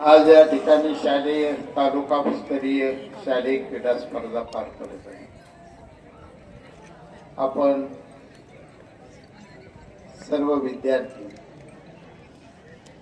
आज या ठिकाणी शालेय तालुका स्तरीय शालेय क्रीडा स्पर्धा पार पडत आहे. आपण सर्व विद्यार्थी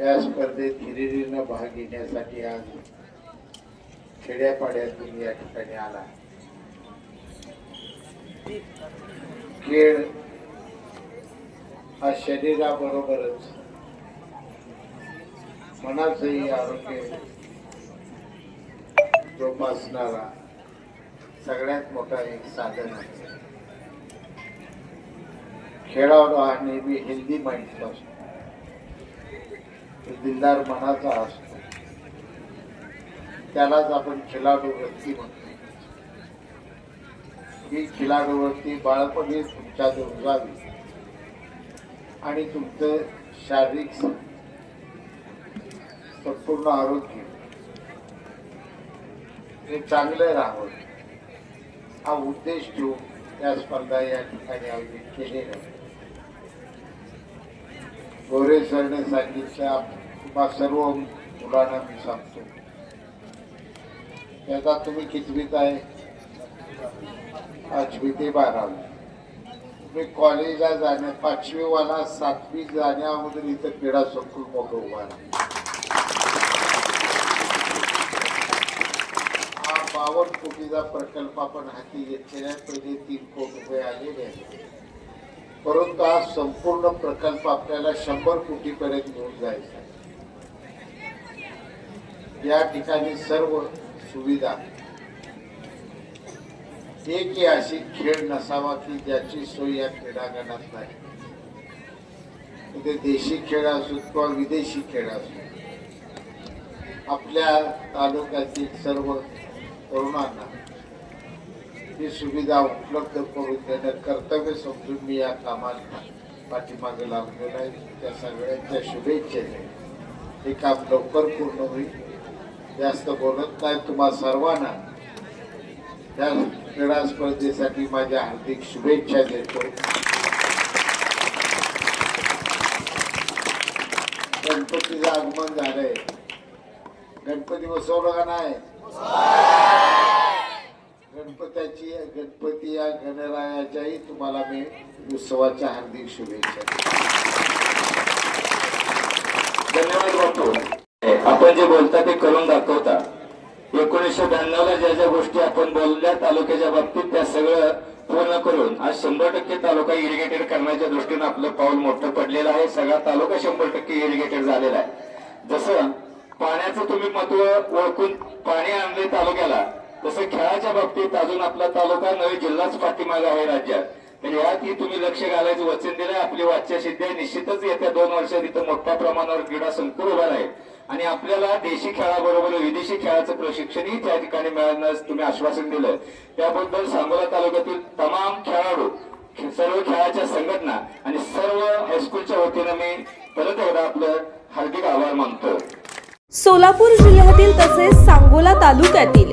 या स्पर्धेत हिरिरीनं भाग घेण्यासाठी आज खेड्यापाड्यातून या ठिकाणी आला खेळ हा शरीराबरोबरच मनाचंही आरोग्य जोपासणारा सगळ्यात मोठा एक साधन आहे. खेळाडू हा नेहमी हेल्दी माइंडचा असतो. दिलदार मनाचा असतो. त्यालाच आपण खेळाडू वृत्ती म्हणतो. ही खेळाडू वृत्ती बाळपणी तुमच्या रुजावी आणि तुमचं शारीरिक संपूर्ण आरोग्य. हे चांगलं राहावं हा उद्देश ठेवून या स्पर्धा या ठिकाणी आयोजित केलेल्या गोरे सरने सांगितलं तुम्हा सर्व मुलांना मी सांगतो. त्याचा तुम्ही कितवीत आहे? पाचवी ते बारावी. तुम्ही कॉलेजला जाण्या पाचवी वाला सातवी जाण्या अगोदर इथं क्रीडा संकुल मोठं उभा राहा हा बावन्न कोटीचा प्रकल्प आपण हाती घेतलेला आहे. पहिले तीन कोटी रुपये आलेले आहेत परंतु हा संपूर्ण प्रकल्प आपल्याला शंभर कोटीपर्यंत घेऊन जायचा आहे. या ठिकाणी सर्व सुविधा एकही अशी खेळ नसावा की ज्याची सोय या क्रीडांगणात नाही ते देशी खेळ असो किंवा विदेशी खेळ असो आपल्या तालुक्यातील सर्व तरुणांना ही सुविधा उपलब्ध करून देणं कर्तव्य समजून मी या कामाला पाठीमागे लागलेला आहे. त्या सगळ्यांच्या शुभेच्छेने हे काम लवकर पूर्ण होईल. जास्त बोलत नाही तुम्हा सर्वांना. या क्रीडा स्पर्धेसाठी माझ्या हार्दिक शुभेच्छा देतो. गणपतीचं आगमन झालंय. गणपती बसवलं का नाही गणपत्याची गणपती या गणरायाच्याही तुम्हाला मी उत्सवाच्या हार्दिक शुभेच्छा धन्यवाद बापू. आपण जे बोलता ते करून दाखवता. एकोणीसशे ब्याण्णवला ज्या ज्या गोष्टी आपण बोलल्या तालुक्याच्या बाबतीत त्या सगळं पूर्ण करून आज शंभर टक्के तालुका इरिगेटेड करण्याच्या दृष्टीनं आपलं पाऊल मोठं पडलेलं आहे. सगळा तालुका शंभर टक्के इरिगेटेड झालेला आहे. जसं पाण्याचं तुम्ही महत्त्व ओळखून पाणी आणले तालुक्याला तसं खेळाच्या बाबतीत अजून आपला तालुका नवे जिल्हाच पाठीमागे आहे राज्यात. म्हणजे तर यातही तुम्ही लक्ष घालायचं वचन दिलंय आपली वाच्य सिद्धी आहे. निश्चितच येत्या दोन वर्षात इथं मोठ्या प्रमाणावर क्रीडा संकुल उभा आहे आणि आपल्याला देशी खेळाबरोबर विदेशी खेळाचं प्रशिक्षणही त्या ठिकाणी मिळण्यास तुम्ही आश्वासन दिलं. त्याबद्दल सांगोला तालुक्यातील तमाम खेळाडू सर्व खेळाच्या संघटना आणि सर्व हायस्कूलच्या वतीनं मी परत एकदा आपलं हार्दिक आभार मानतो. सोलापूर जिल्ह्यातील तसेच सांगोला तालुक्यातील